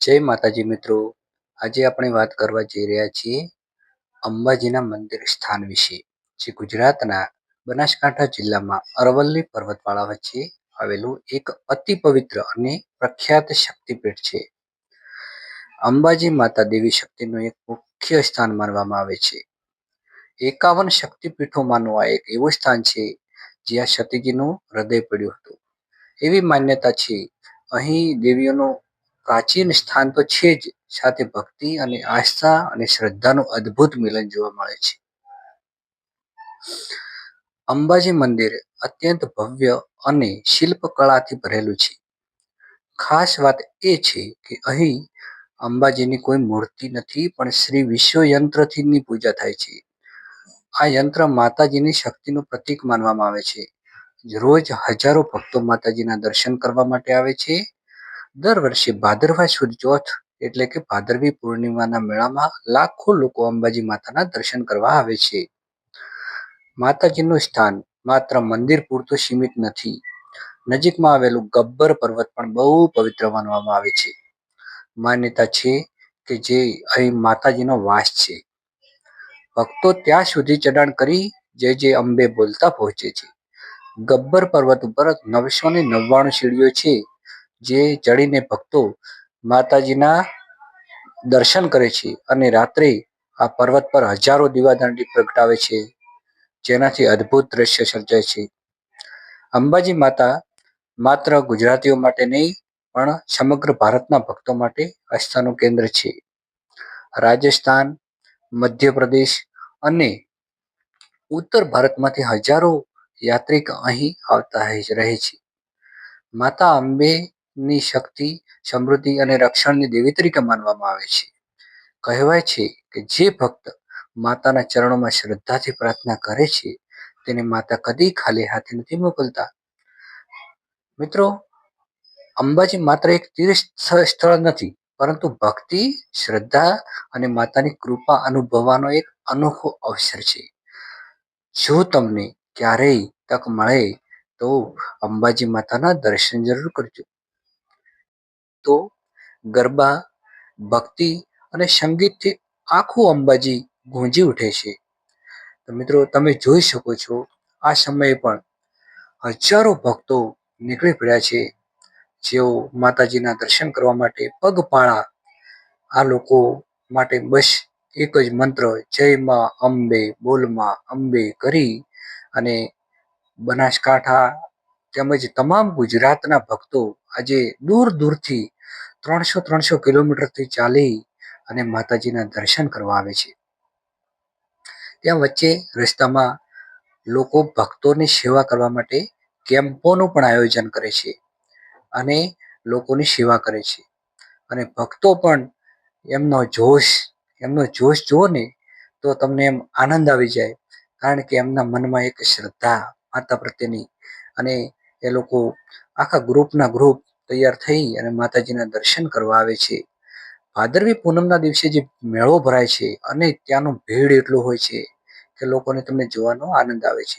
જય માતાજી મિત્રો. આજે આપણે વાત કરવા જઈ રહ્યા છીએ અંબાજીના મંદિર સ્થાન વિશે, જે ગુજરાતના બનાસકાંઠા જિલ્લામાં અરવલ્લી પર્વતમાળા વચ્ચે આવેલું એક અતિ પવિત્ર અને પ્રખ્યાત શક્તિપીઠ છે. અંબાજી માતા દેવી શક્તિનું એક મુખ્ય સ્થાન માનવામાં આવે છે. એકાવન શક્તિપીઠોમાંનું આ એક એવું સ્થાન છે, જ્યાં સતીજીનું હૃદય પડ્યું હતું. એવી માન્યતા છે, અહીં દેવીઓનું પ્રાચીન સ્થાન તો છે જ. સાથે ભક્તિ અને આસ્થા અને શ્રદ્ધાનું અદ્ભુત મિલન જોવા મળે છે. અંબાજી મંદિર અત્યંત ભવ્ય અને શિલ્પકળાથી ભરેલું છે. ખાસ વાત એ છે કે અહીં અંબાજીની કોઈ મૂર્તિ નથી, પણ શ્રી વિશ્વ યંત્રથીની પૂજા થાય છે. આ યંત્ર માતાજીની શક્તિનું પ્રતીક માનવામાં આવે છે. રોજ હજારો ભક્તો માતાજીના દર્શન કરવા માટે આવે છે. દર વર્ષે ભાદરવા સુદ ચોથ એટલે કે ભાદરવી પૂર્ણિમાના મેળામાં લાખો લોકો અંબાજી માતાના દર્શન કરવા આવે છે. માતાજીનું સ્થાન માત્ર મંદિર પૂરતું સીમિત નથી. નજીકમાં આવેલું ગબ્બર પર્વત પણ બહુ પવિત્ર માનવામાં આવે છે. માન્યતા છે કે જે અહીં માતાજીનો વાસ છે. ભક્તો ત્યાં સુધી ચડાણ કરી જે જે અંબે બોલતા પહોંચે છે. ગબ્બર પર્વત ઉપર નવસો ને નવ્વાણું સીડીઓ છે. જે ચડીને ભક્તો માતાજીના દર્શન કરે છે અને રાત્રે આ પર્વત પર હજારો દીવાદાંડી પ્રગટાવે છે, જેનાથી અદ્ભુત દ્રશ્ય સર્જાય છે. અંબાજી માતા માત્ર ગુજરાતીઓ માટે નહીં, પણ સમગ્ર ભારતના ભક્તો માટે આસ્થાનું કેન્દ્ર છે. રાજસ્થાન, મધ્યપ્રદેશ અને ઉત્તર ભારતમાંથી હજારો યાત્રિક અહીં આવતા રહે છે. માતા અંબેની શક્તિ, સમૃદ્ધિ અને રક્ષણની દેવી તરીકે માનવામાં આવે છે. કહેવાય છે કે જે ભક્ત માતાના ચરણોમાં શ્રદ્ધાથી પ્રાર્થના કરે છે, તેને માતા કદી ખાલી હાથે નથી મોકલતા. મિત્રો, અંબાજી માત્ર એક તીર્થ સ્થળ નથી, પરંતુ ભક્તિ, શ્રદ્ધા અને માતાની કૃપા અનુભવવાનો એક અનોખો અવસર છે. જો તમને ક્યારેય તક મળે તો અંબાજી માતાના દર્શન જરૂર કરજો. તો ગરબા, ભક્તિ અને સંગીતથી આખું અંબાજી ગુંજી ઉઠે છે. મિત્રો, તમે જોઈ શકો છો, આ સમયે પણ હજારો ભક્તો નીકળી પડ્યા છે. જેઓ માતાજીના દર્શન કરવા માટે પગપાળા આ લોકો માટે બસ એક જ મંત્ર, જય માં અંબે બોલમાં અંબે કરી અને બનાસકાંઠા તેમજ તમામ ગુજરાતના ભક્તો આજે દૂર દૂરથી ત્રણસો ત્રણસો કિલોમીટરથી ચાલી અને માતાજીના દર્શન કરવા આવે છે. ત્યાં વચ્ચે રસ્તામાં લોકો ભક્તોની સેવા કરવા માટે કેમ્પોનું પણ આયોજન કરે છે અને લોકોની સેવા કરે છે. અને ભક્તો પણ એમનો જોશ એમનો જોશ જુઓ ને તો તમને એમ આનંદ આવી જાય. કારણ કે એમના મનમાં એક શ્રદ્ધા, માતા પ્રત્યેની અને એ લોકો આખા ગ્રુપના ગ્રુપ તૈયાર થઈ અને માતાજીના દર્શન કરવા આવે છે. ભાદરવી પૂનમના દિવસે જે મેળો ભરાય છે અને ત્યાંનો ભીડ એટલો હોય છે કે લોકોને તમને જોવાનો આનંદ આવે છે.